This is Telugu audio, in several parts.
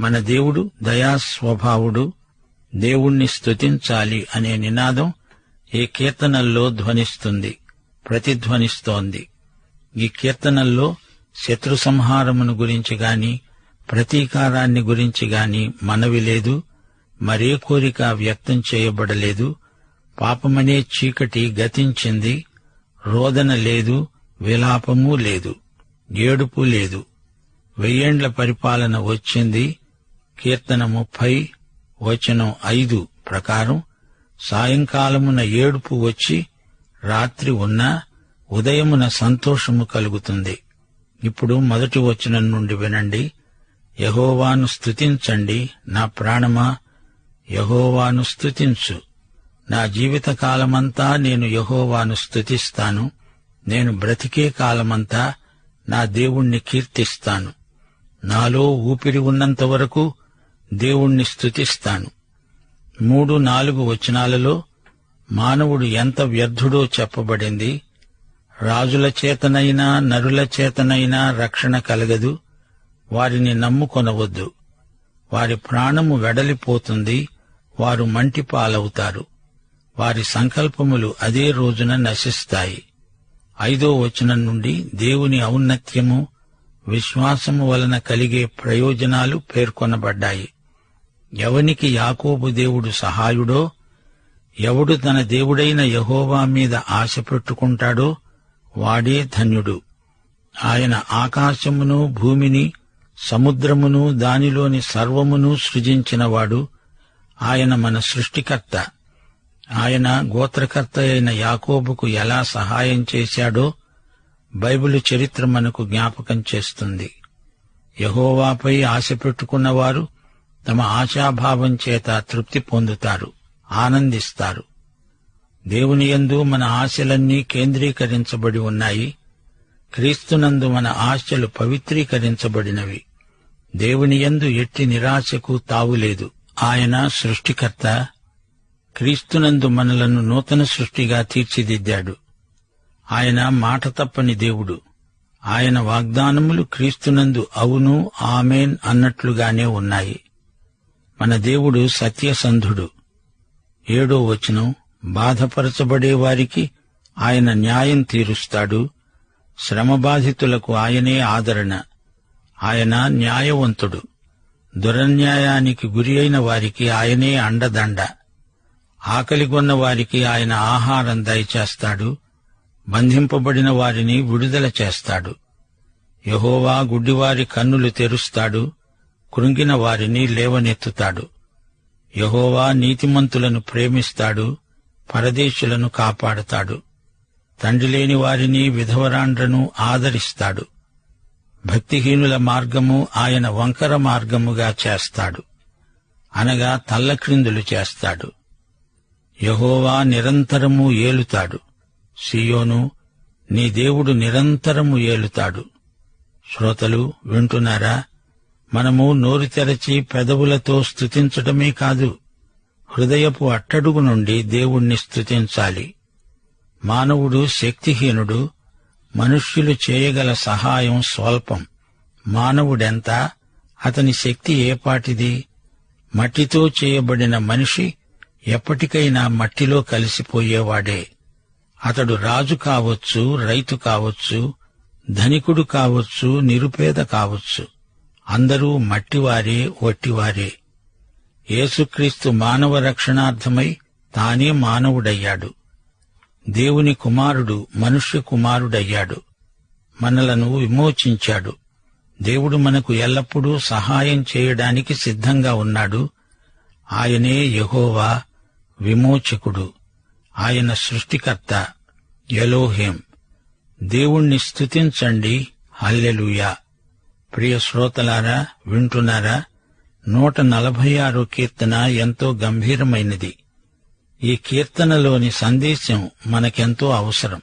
మన దేవుడు దయాస్వభావుడు. దేవుణ్ణి స్తుతించాలి అనే నినాదం ఈ కీర్తనల్లో ధ్వనిస్తుంది ప్రతిధ్వనిస్తోంది. ఈ కీర్తనల్లో శత్రు సంహారమును గురించి గాని ప్రతీకారాన్ని గురించి గాని మనవి లేదు మరే కోరిక వ్యక్తం చేయబడలేదు పాపమనే చీకటి గతించింది రోదన లేదు విలాపమూ లేదు ఏడుపు లేదు. వెయ్యేండ్ల పరిపాలన వచ్చింది కీర్తన ముప్పై వచనం ఐదు ప్రకారం సాయంకాలమున ఏడుపు వచ్చి రాత్రి ఉన్నా ఉదయమున సంతోషము కలుగుతుంది. ఇప్పుడు మొదటి వచనం నుండి వినండి. యహోవాను స్తుతించండి. నా ప్రాణమా? యహోవాను స్తుతించు. నా జీవిత కాలమంతా నేను యహోవాను స్తుతిస్తాను. నేను బ్రతికే కాలమంతా నా దేవుణ్ణి కీర్తిస్తాను. నాలో ఊపిరి ఉన్నంత వరకు దేవుణ్ణి స్తుతిస్తాను. మూడు నాలుగు వచనాలలో మానవుడు ఎంత వ్యర్థుడో చెప్పబడింది. రాజుల చేతనైనా నరుల చేతనైనా రక్షణ కలగదు. వారిని నమ్ముకొనవద్దు. వారి ప్రాణము వెడలిపోతుంది. వారు మంటి పాలవుతారు వారి సంకల్పములు అదే రోజున నశిస్తాయి. ఐదో వచనం నుండి దేవుని ఔన్నత్యము విశ్వాసము వలన కలిగే ప్రయోజనాలు పేర్కొనబడ్డాయి. ఎవనికి యాకోబు దేవుడు సహాయుడో ఎవడు తన దేవుడైన యహోవా మీద ఆశ పెట్టుకుంటాడో వాడే ధన్యుడు. ఆయన ఆకాశమును భూమిని సముద్రమును దానిలోని సర్వమును సృజించినవాడు ఆయన మన సృష్టికర్త. ఆయన గోత్రకర్త అయిన యాకోబుకు ఎలా సహాయం చేశాడో బైబిలు చరిత్ర మనకు జ్ఞాపకం చేస్తుంది. యహోవాపై ఆశ పెట్టుకున్నవారు తమ ఆశాభావం చేత తృప్తి పొందుతారు ఆనందిస్తారు. దేవుని యందు మన ఆశలన్నీ కేంద్రీకరించబడి ఉన్నాయి. క్రీస్తునందు మన ఆశలు పవిత్రీకరించబడినవి. దేవుని యందు ఎట్టి నిరాశకు తావులేదు ఆయన సృష్టికర్త. క్రీస్తునందు మనలను నూతన సృష్టిగా తీర్చిదిద్దాడు. ఆయన మాట తప్పని దేవుడు. ఆయన వాగ్దానములు క్రీస్తునందు అవును ఆమెన్ అన్నట్లుగానే ఉన్నాయి. మన దేవుడు సత్యసంధుడు. ఏడో వచనం బాధపరచబడే వారికి ఆయన న్యాయం తీరుస్తాడు. శ్రమబాధితులకు ఆయనే ఆదరణ. ఆయన న్యాయవంతుడు. దురన్యాయానికి గురి అయిన వారికి ఆయనే అండదండ. ఆకలిగొన్న వారికి ఆయన ఆహారం దయచేస్తాడు. బంధింపబడిన వారిని విడుదల చేస్తాడు. యహోవా గుడ్డివారి కన్నులు తెరుస్తాడు. కృంగిన వారిని లేవనెత్తుతాడు. యహోవా నీతిమంతులను ప్రేమిస్తాడు పరదేశులను కాపాడతాడు. తండ్రి లేని వారిని విధవరాండ్రను ఆదరిస్తాడు. భక్తిహీనుల మార్గము ఆయన వంకర మార్గముగా చేస్తాడు. అనగా తల్లక్రిందులు చేస్తాడు. యహోవా నిరంతరము ఏలుతాడు. సియోను నీ దేవుడు నిరంతరము ఏలుతాడు. శ్రోతలు వింటున్నారా? మనము నోరు తెరచి పెదవులతో స్థుతించటమే కాదు హృదయపు అట్టడుగు నుండి దేవుణ్ణి స్థుతించాలి మానవుడు శక్తిహీనుడు మనుష్యులు చేయగల సహాయం స్వల్పం. మానవుడెంత అతని శక్తి ఏపాటిది మట్టితో చేయబడిన మనిషి ఎప్పటికైనా మట్టిలో కలిసిపోయేవాడే. అతడు రాజు కావచ్చు రైతు కావచ్చు ధనికుడు కావచ్చు నిరుపేద కావచ్చు. అందరూ మట్టివారే వట్టివారే యేసుక్రీస్తు మానవ రక్షణార్థమై తానే మానవుడయ్యాడు. దేవుని కుమారుడు మనుష్య కుమారుడయ్యాడు. మనలను విమోచించాడు. దేవుడు మనకు ఎల్లప్పుడూ సహాయం చేయడానికి సిద్ధంగా ఉన్నాడు. ఆయనే యహోవా విమోచకుడు. ఆయన సృష్టికర్త ఎలోహేం. దేవుణ్ణి స్తుతించండి. హల్లెలూయా. ప్రియ శ్రోతలారా వింటున్నారా? నూట నలభై ఆరో కీర్తన ఎంతో గంభీరమైనది. ఈ కీర్తనలోని సందేశం మనకెంతో అవసరం.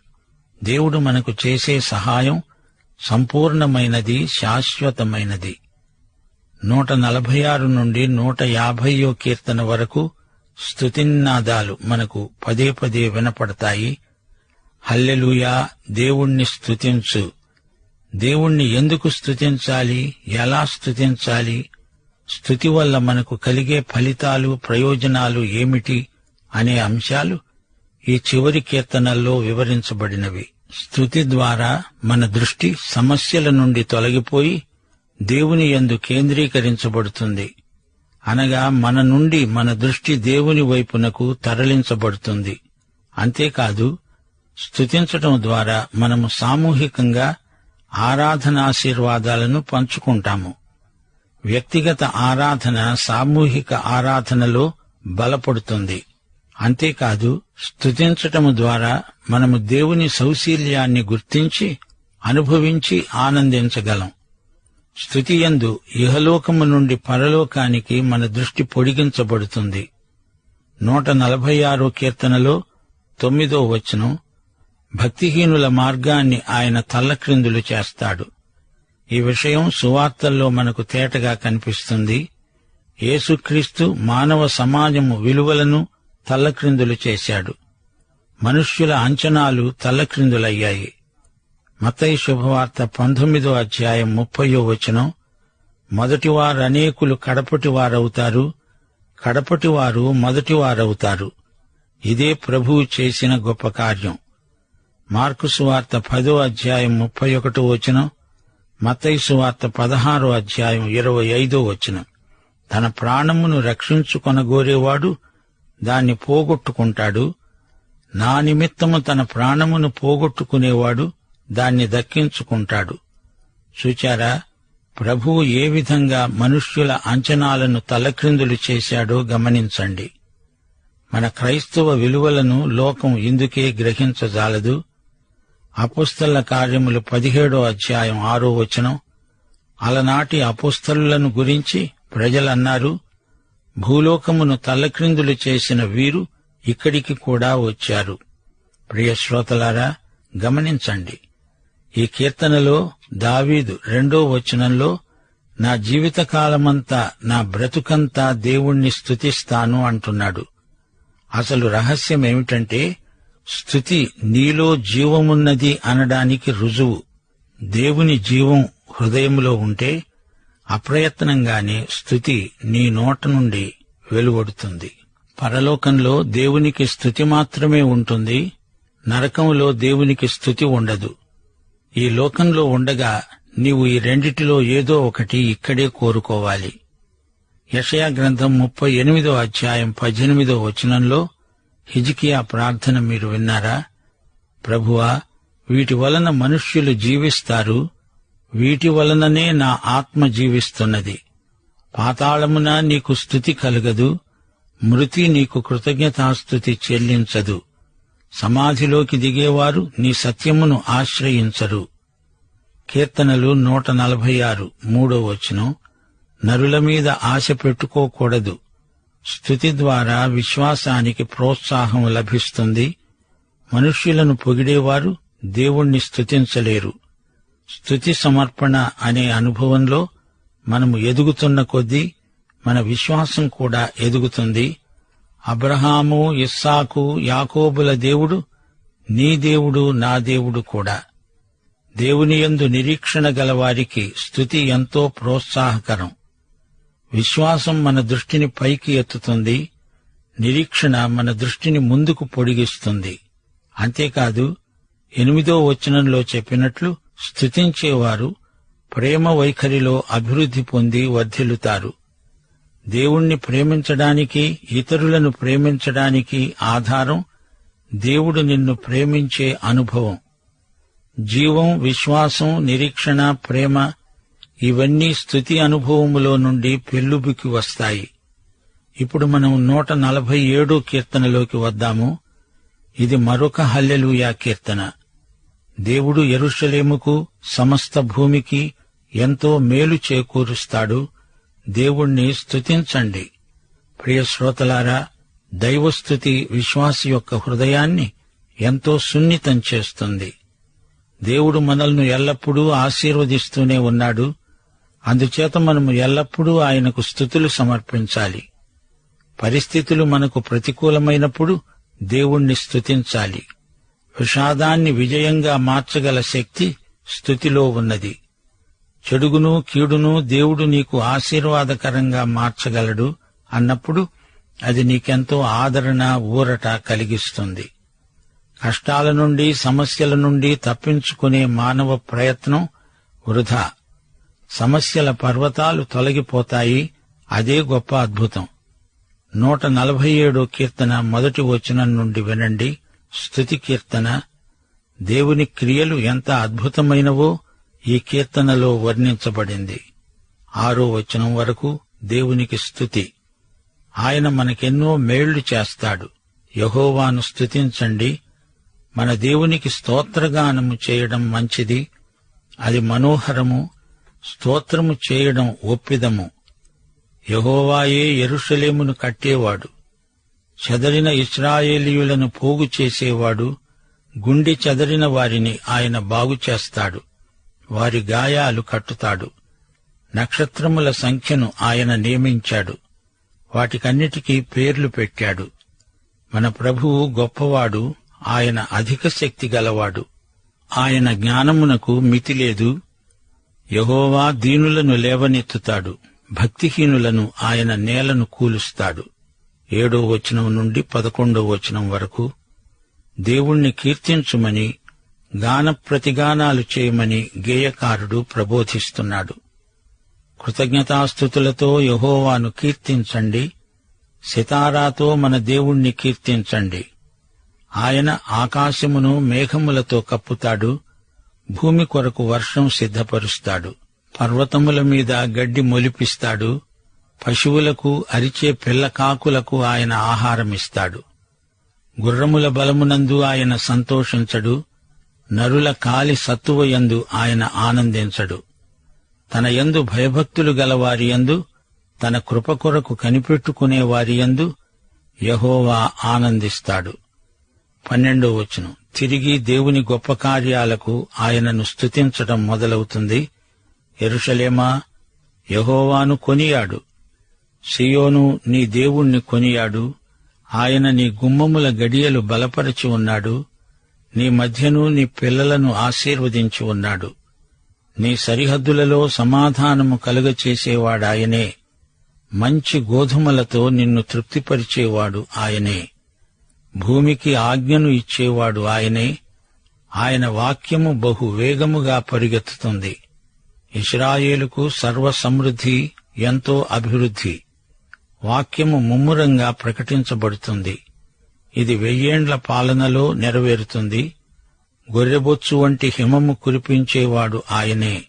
దేవుడు మనకు చేసే సహాయం సంపూర్ణమైనది శాశ్వతమైనది. నూట నలభై ఆరు నుండి నూట యాభైయో కీర్తన వరకు స్తుతిన్నాదాలు మనకు పదే పదే వినపడతాయి. హల్లెలూయా దేవుణ్ణి స్తుతించు. దేవుణ్ణి ఎందుకు స్థుతించాలి ఎలా స్థుతించాలి స్థుతి వల్ల మనకు కలిగే ఫలితాలు ప్రయోజనాలు ఏమిటి అనే అంశాలు ఈ చివరి కీర్తనల్లో వివరించబడినవి. స్థుతి ద్వారా మన దృష్టి సమస్యల నుండి తొలగిపోయి దేవుని యందు కేంద్రీకరించబడుతుంది. అనగా మన నుండి మన దృష్టి దేవుని వైపునకు తరలించబడుతుంది. అంతేకాదు స్థుతించటం ద్వారా మనము సామూహికంగా ఆరాధనాశీర్వాదాలను పంచుకుంటాము. వ్యక్తిగత ఆరాధన సామూహిక ఆరాధనలో బలపడుతుంది. అంతేకాదు స్తుతించటము ద్వారా మనము దేవుని సౌశీల్యాన్ని గుర్తించి అనుభవించి ఆనందించగలం. స్థుతియందు ఇహలోకము నుండి పరలోకానికి మన దృష్టి పొడిగించబడుతుంది. నూట నలభై ఆరో కీర్తనలో తొమ్మిదో వచనం భక్తిహీనుల మార్గాన్ని ఆయన తల్లక్రిందులు చేస్తాడు. ఈ విషయం సువార్తల్లో మనకు తేటగా కనిపిస్తుంది. యేసుక్రీస్తు మానవ సమాజము విలువలను తల్లక్రిందులు చేశాడు. మనుష్యుల అంచనాలు తల్లక్రిందులయ్యాయి. మతయి శుభవార్త పంతొమ్మిదో అధ్యాయం ముప్పయో వచనం. మొదటివారు అనేకులు కడపటివారవుతారు. కడపటివారు మొదటివారవుతారు. ఇదే ప్రభువు చేసిన గొప్ప కార్యం. మార్కుసు వార్త పదో అధ్యాయం ముప్పై ఒకటో వచనం మతైసు వార్త పదహారో అధ్యాయం ఇరవై ఐదో వచనం. తన ప్రాణమును రక్షించుకొనగోరేవాడు దాన్ని పోగొట్టుకుంటాడు. నా నిమిత్తము తన ప్రాణమును పోగొట్టుకునేవాడు దాన్ని దక్కించుకుంటాడు. చూచారా? ప్రభువు ఏ విధంగా మనుష్యుల అంచనాలను తలక్రిందులు చేశాడో గమనించండి. మన క్రైస్తవ విలువలను లోకం ఇందుకే గ్రహించజాలదు. అపుస్తల కార్యములు పదిహేడో అధ్యాయం ఆరో వచనం. అలనాటి అపుస్తలులను గురించి ప్రజలన్నారు భూలోకమును తల్లక్రిందులు చేసిన వీరు ఇక్కడికి కూడా వచ్చారు. ప్రియ శ్రోతలారా గమనించండి. ఈ కీర్తనలో దావీదు రెండో వచనంలో నా జీవితకాలమంతా నా బ్రతుకంతా దేవుణ్ణి స్తుతిస్తాను అంటున్నాడు. అసలు రహస్యం ఏమిటంటే స్థుతి నీలో జీవమున్నది అనడానికి రుజువు. దేవుని జీవం హృదయంలో ఉంటే అప్రయత్నంగానే స్థుతి నీ నోట నుండి వెలువడుతుంది. పరలోకంలో దేవునికి స్థుతి మాత్రమే ఉంటుంది నరకంలో దేవునికి స్థుతి ఉండదు. ఈ లోకంలో ఉండగా నీవు ఈ రెండిటిలో ఏదో ఒకటి ఇక్కడే కోరుకోవాలి. యషయా గ్రంథం ముప్పై ఎనిమిదో అధ్యాయం పద్దెనిమిదో వచనంలో హిజికియా ప్రార్థన మీరు విన్నారా? ప్రభువా వీటి వలన మనుష్యులు జీవిస్తారు వీటి వలననే నా ఆత్మ జీవిస్తున్నది. పాతాళమున నీకు స్థుతి కలగదు మృతి నీకు కృతజ్ఞతాస్థుతి చెల్లించదు. సమాధిలోకి దిగేవారు నీ సత్యమును ఆశ్రయించరు. కీర్తనలు నూట నలభై ఆరు మూడో వచనం. నరుల మీద ఆశ పెట్టుకోకూడదు. స్థుతి ద్వారా విశ్వాసానికి ప్రోత్సాహం లభిస్తుంది. మనుష్యులను పొగిడేవారు దేవుణ్ణి స్థుతించలేరు. స్థుతి సమర్పణ అనే అనుభవంలో మనము ఎదుగుతున్న కొద్దీ మన విశ్వాసం కూడా ఎదుగుతుంది. అబ్రహాము ఇస్సాకు యాకోబుల దేవుడు నీ దేవుడు నా దేవుడు కూడా. దేవుని యందు నిరీక్షణ గలవారికి స్థుతి ఎంతో ప్రోత్సాహకరం. విశ్వాసం మన దృష్టిని పైకి ఎత్తుతుంది నిరీక్షణ మన దృష్టిని ముందుకు పొడిగిస్తుంది. అంతేకాదు ఎనిమిదో వచనంలో చెప్పినట్లు స్థుతించేవారు ప్రేమ వైఖరిలో అభివృద్ధి పొంది వర్ధిల్లుతారు. దేవుణ్ణి ప్రేమించడానికి ఇతరులను ప్రేమించడానికి ఆధారం దేవుడు నిన్ను ప్రేమించే అనుభవం. జీవం విశ్వాసం నిరీక్షణ ప్రేమ ఇవన్నీ స్థుతి అనుభవములో నుండి పెళ్ళుబికి వస్తాయి. ఇప్పుడు మనం నూట నలభై ఏడో కీర్తనలోకి వద్దాము. ఇది మరొక హల్లెలుయా కీర్తన. దేవుడు ఎరుషలేముకు సమస్త భూమికి ఎంతో మేలు చేకూరుస్తాడు. దేవుణ్ణి స్తుతించండి. ప్రియ శ్రోతలారా దైవస్థుతి విశ్వాసి యొక్క హృదయాన్ని ఎంతో సున్నితం చేస్తుంది. దేవుడు మనల్ని ఎల్లప్పుడూ ఆశీర్వదిస్తూనే ఉన్నాడు. అందుచేత మనము ఎల్లప్పుడూ ఆయనకు స్థుతులు సమర్పించాలి. పరిస్థితులు మనకు ప్రతికూలమైనప్పుడు దేవుణ్ణి స్థుతించాలి విషాదాన్ని విజయంగా మార్చగల శక్తి స్థుతిలో ఉన్నది. చెడుగును కీడును దేవుడు నీకు ఆశీర్వాదకరంగా మార్చగలడు అన్నప్పుడు అది నీకెంతో ఆదరణ ఊరట కలిగిస్తుంది. కష్టాల నుండి సమస్యల నుండి తప్పించుకునే మానవ ప్రయత్నం వృధా. సమస్యల పర్వతాలు తొలగిపోతాయి. అదే గొప్ప అద్భుతం. నూట నలభై ఏడో కీర్తన మొదటి వచనం నుండి వినండి. స్థుతి కీర్తన. దేవుని క్రియలు ఎంత అద్భుతమైనవో ఈ కీర్తనలో వర్ణించబడింది. ఆరో వచనం వరకు దేవునికి స్థుతి. ఆయన మనకెన్నో మేళ్ళు చేస్తాడు. యహోవాను స్తుతించండి మన దేవునికి స్తోత్రగానము చేయడం మంచిది. అది మనోహరము స్తోత్రము చేయడం ఒప్పిదము. యహోవాయే ఎరుషలేమును కట్టేవాడు. చెదరిన ఇస్రాయేలీయులను పోగు చేసేవాడు. గుండె చెదరిన వారిని ఆయన బాగు చేస్తాడు. వారి గాయాలు కట్టుతాడు. నక్షత్రముల సంఖ్యను ఆయన నియమించాడు. వాటికన్నిటికీ పేర్లు పెట్టాడు. మన ప్రభువు గొప్పవాడు. ఆయన అధిక శక్తి గలవాడు. ఆయన జ్ఞానమునకు మితి లేదు యహోవా దీనులను లేవనెత్తుతాడు భక్తిహీనులను ఆయన నేలను కూలుస్తాడు. ఏడో వచనం నుండి పదకొండో వచనం వరకు దేవుణ్ణి కీర్తించుమని గాన ప్రతిగానాలు చేయమని గేయకారుడు ప్రబోధిస్తున్నాడు. కృతజ్ఞతాస్థుతులతో యహోవాను కీర్తించండి సితారాతో మన దేవుణ్ణి కీర్తించండి. ఆయన ఆకాశమును మేఘములతో కప్పుతాడు భూమి కొరకు వర్షం సిద్ధపరుస్తాడు. పర్వతముల మీద గడ్డి మొలిపిస్తాడు. పశువులకు అరిచే పిల్లకాకులకు ఆయన ఆహారమిస్తాడు. గుర్రముల బలమునందు ఆయన సంతోషించడు. నరుల కాలి సత్తువయందు ఆయన ఆనందించడు. తన యందు భయభక్తులు గలవారి యందు తన కృప కొరకు కనిపెట్టుకునే వారి యందు యహోవా ఆనందిస్తాడు. పన్నెండో వచనం. తిరిగి దేవుని గొప్ప కార్యాలకు ఆయనను స్తుతించటం మొదలవుతుంది. ఎరుషలేమా యహోవాను కొనియాడు. సియోను నీ దేవుణ్ణి కొనియాడు. ఆయన నీ గుమ్మముల గడియలు బలపరచి ఉన్నాడు. నీ మధ్యను నీ పిల్లలను ఆశీర్వదించి ఉన్నాడు. నీ సరిహద్దులలో సమాధానము కలుగచేసేవాడాయనే. మంచి గోధుమలతో నిన్ను తృప్తిపరిచేవాడు ఆయనే. భూమికి ఆజ్ఞను ఇచ్చేవాడు ఆయనే. ఆయన వాక్యము బహు వేగముగా పరిగెత్తుతుంది. ఇస్రాయేలుకు సర్వ సమృద్ధి ఎంతో అభివృద్ధి. వాక్యము ముమ్మురంగా ప్రకటించబడుతుంది. ఇది వెయ్యేండ్ల పాలనలో నెరవేరుతుంది. గొర్రెబొచ్చు వంటి హిమము కురిపించేవాడు ఆయనే.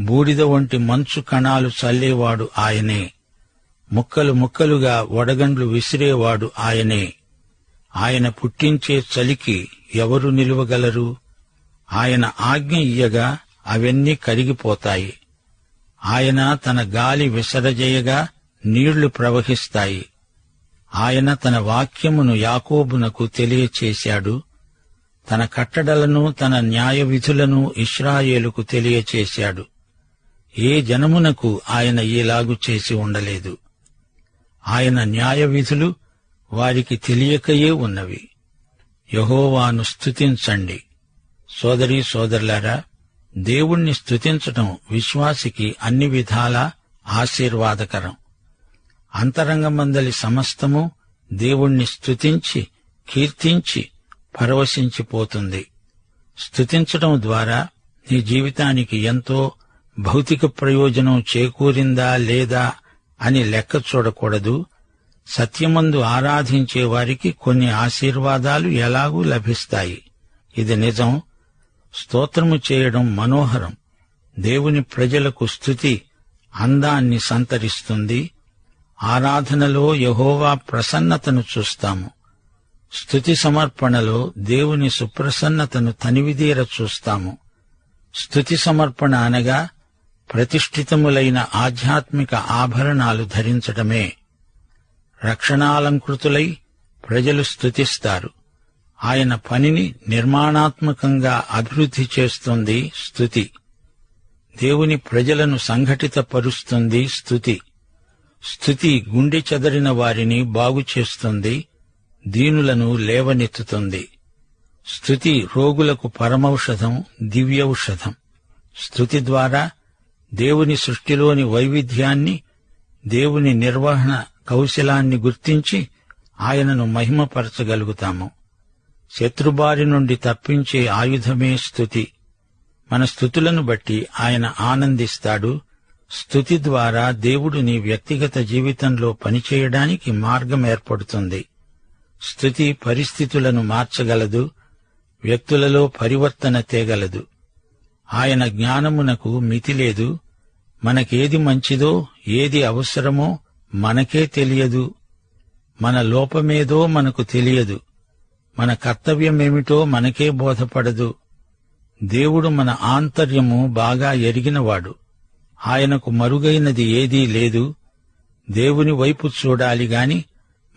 బూడిద వంటి మంచు కణాలు చల్లేవాడు ఆయనే. ముక్కలు ముక్కలుగా వడగండ్లు విసిరేవాడు ఆయనే. ఆయన పుట్టించే చలికి ఎవరు నిలువగలరు? ఆయన ఆజ్ఞ ఇయ్యగా అవన్నీ కరిగిపోతాయి. ఆయన తన గాలి విసరజేయగా నీళ్ళు ప్రవహిస్తాయి. ఆయన తన వాక్యమును యాకోబునకు తెలియచేశాడు. తన కట్టడలను తన న్యాయ విధులను ఇస్రాయేలుకు తెలియచేశాడు. ఏ జనమునకు ఆయన ఈలాగు చేసి ఉండలేదు. ఆయన న్యాయ విధులు వారికి తెలియకయే ఉన్నవి. యహోవాను స్థుతించండి సోదరీ సోదరులారా దేవుణ్ణి స్థుతించటం విశ్వాసికి అన్ని విధాలా ఆశీర్వాదకరం. అంతరంగమందలి సమస్తము దేవుణ్ణి స్థుతించి కీర్తించి పరవశించిపోతుంది. స్థుతించటం ద్వారా నీ జీవితానికి ఎంతో భౌతిక ప్రయోజనం చేకూరిందా లేదా అని లెక్క చూడకూడదు. సత్యమందు ఆరాధించే వారికి కొన్ని ఆశీర్వాదాలు ఎలాగూ లభిస్తాయి. ఇది నిజం. స్తోత్రము చేయడం మనోహరం. దేవుని ప్రజలకు స్థుతి అందాన్ని సంతరిస్తుంది. ఆరాధనలో యహోవా ప్రసన్నతను చూస్తాము. స్థుతి సమర్పణలో దేవుని సుప్రసన్నతను తనివిదీర చూస్తాము. స్థుతి సమర్పణ అనగా ప్రతిష్ఠితములైన ఆధ్యాత్మిక ఆభరణాలు ధరించటమే రక్షణాలంకృతులై ప్రజలు స్తుతిస్తారు. ఆయన పనిని నిర్మాణాత్మకంగా అభివృద్ధి చేస్తుంది స్థుతి దేవుని ప్రజలను సంఘటితపరుస్తుంది స్థుతి స్థుతి గుండె చెదరిన వారిని బాగు చేస్తుంది దీనులను లేవనెత్తుతుంది. స్థుతి రోగులకు పరమౌషధం దివ్యౌషధం. స్థుతి ద్వారా దేవుని సృష్టిలోని వైవిధ్యాన్ని దేవుని నిర్వహణ కౌశలాన్ని గుర్తించి ఆయనను మహిమపరచగలుగుతాము. శత్రుబారి నుండి తప్పించే ఆయుధమే స్థుతి. మన స్థుతులను బట్టి ఆయన ఆనందిస్తాడు. స్థుతి ద్వారా దేవుడు నీ వ్యక్తిగత జీవితంలో పనిచేయడానికి మార్గం ఏర్పడుతుంది. స్థుతి పరిస్థితులను మార్చగలదు. వ్యక్తులలో పరివర్తన తేగలదు. ఆయన జ్ఞానమునకు మితి లేదు మనకేది మంచిదో ఏది అవసరమో మనకే తెలియదు. మన లోపమేదో మనకు తెలియదు. మన కర్తవ్యమేమిటో మనకే బోధపడదు. దేవుడు మన ఆంతర్యము బాగా ఎరిగినవాడు. ఆయనకు మరుగైనది ఏదీ లేదు. దేవుని వైపు చూడాలి గాని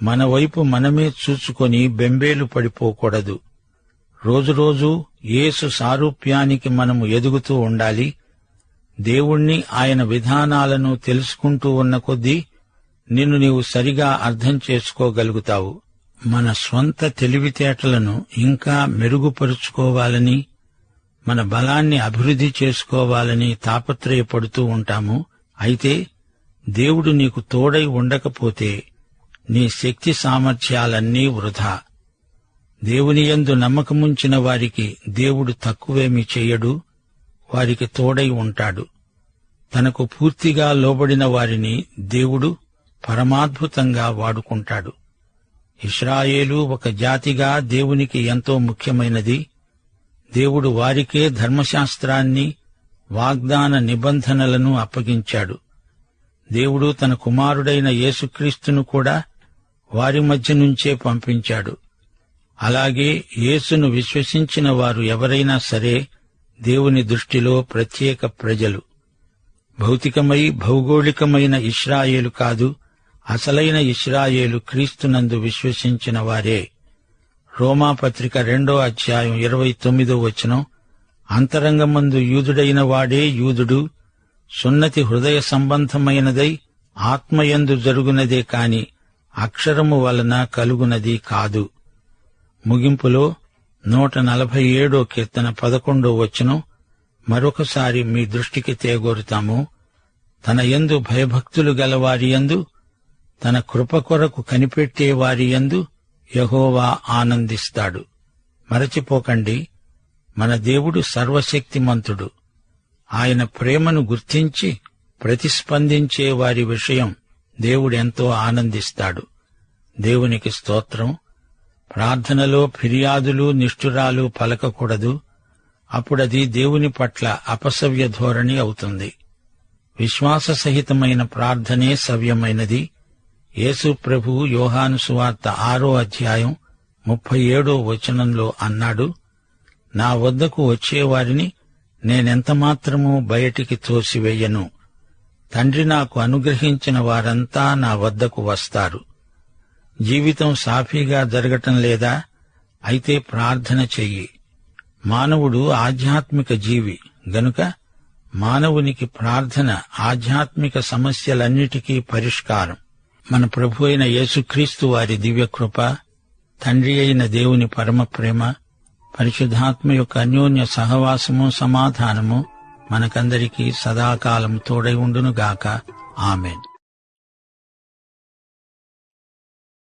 మన వైపు మనమే చూచుకొని బెంబేలు పడిపోకూడదు. రోజురోజు యేసు సారూప్యానికి మనము ఎదుగుతూ ఉండాలి. దేవుణ్ణి ఆయన విధానాలను తెలుసుకుంటూ ఉన్న కొద్దీ నిన్ను నీవు సరిగా అర్థం చేసుకోగలుగుతావు. మన స్వంత తెలివితేటలను ఇంకా మెరుగుపరుచుకోవాలని మన బలాన్ని అభివృద్ధి చేసుకోవాలని తాపత్రయపడుతూ ఉంటాము. అయితే దేవుడు నీకు తోడై ఉండకపోతే నీ శక్తి సామర్థ్యాలన్నీ వృధా. దేవుని యందు నమ్మకముంచిన వారికి దేవుడు తక్కువేమీ చెయ్యడు వారికి తోడై ఉంటాడు. తనకు పూర్తిగా లోబడిన వారిని దేవుడు పరమాద్భుతంగా వాడుకుంటాడు. ఇస్రాయేలు ఒక జాతిగా దేవునికి ఎంతో ముఖ్యమైనది. దేవుడు వారికే ధర్మశాస్త్రాన్ని వాగ్దాన నిబంధనలను అప్పగించాడు. దేవుడు తన కుమారుడైన యేసుక్రీస్తును కూడా వారి మధ్య నుంచే పంపించాడు. అలాగే యేసును విశ్వసించిన వారు ఎవరైనా సరే దేవుని దృష్టిలో ప్రత్యేక ప్రజలు. భౌతికమై భౌగోళికమైన ఇస్రాయేలు కాదు అసలైన ఇస్రాయేలు క్రీస్తునందు విశ్వసించిన వారే. రోమాపత్రిక రెండో అధ్యాయం ఇరవై తొమ్మిదో వచనం అంతరంగమందు యూదుడైన వాడే యూదుడు సున్నతి హృదయ సంబంధమైనదై ఆత్మయందు జరుగునదే కాని అక్షరము వలన కలుగునది కాదు. ముగింపులో నూట నలభై ఏడో కీర్తన పదకొండో వచనం మరొకసారి మీ దృష్టికి తేగోరుతాము. తన యందు భయభక్తులు గలవారి యందు తన కృప కొరకు కనిపెట్టే వారి యందు యహోవా ఆనందిస్తాడు. మరచిపోకండి మన దేవుడు సర్వశక్తిమంతుడు. ఆయన ప్రేమను గుర్తించి ప్రతిస్పందించే వారి విషయం దేవుడెంతో ఆనందిస్తాడు. దేవునికి స్తోత్రం. ప్రార్థనలో ఫిర్యాదులు నిష్ఠురాలు పలకకూడదు. అప్పుడది దేవుని పట్ల అపసవ్య ధోరణి అవుతుంది. విశ్వాస సహితమైన ప్రార్థనే సవ్యమైనది. యేసు ప్రభువు యోహాను సువార్త ఆరో అధ్యాయం ముప్పై ఏడో వచనంలో అన్నాడు నా వద్దకు వచ్చేవారిని నేనెంతమాత్రమూ బయటికి తోసివేయను. తండ్రి నాకు అనుగ్రహించిన వారంతా నా వద్దకు వస్తారు. జీవితం సాఫీగా జరగటం లేదా? అయితే ప్రార్థన చెయ్యి. మానవుడు ఆధ్యాత్మిక జీవి గనుక మానవునికి ప్రార్థన ఆధ్యాత్మిక సమస్యలన్నిటికీ పరిష్కారం. మన ప్రభు అయిన యేసుక్రీస్తు వారి దివ్యకృప తండ్రి అయిన దేవుని పరమ ప్రేమ పరిశుద్ధాత్మ యొక్క అన్యోన్య సహవాసము సమాధానము మనకందరికీ సదాకాలం తోడై ఉండునుగాక. ఆమెను.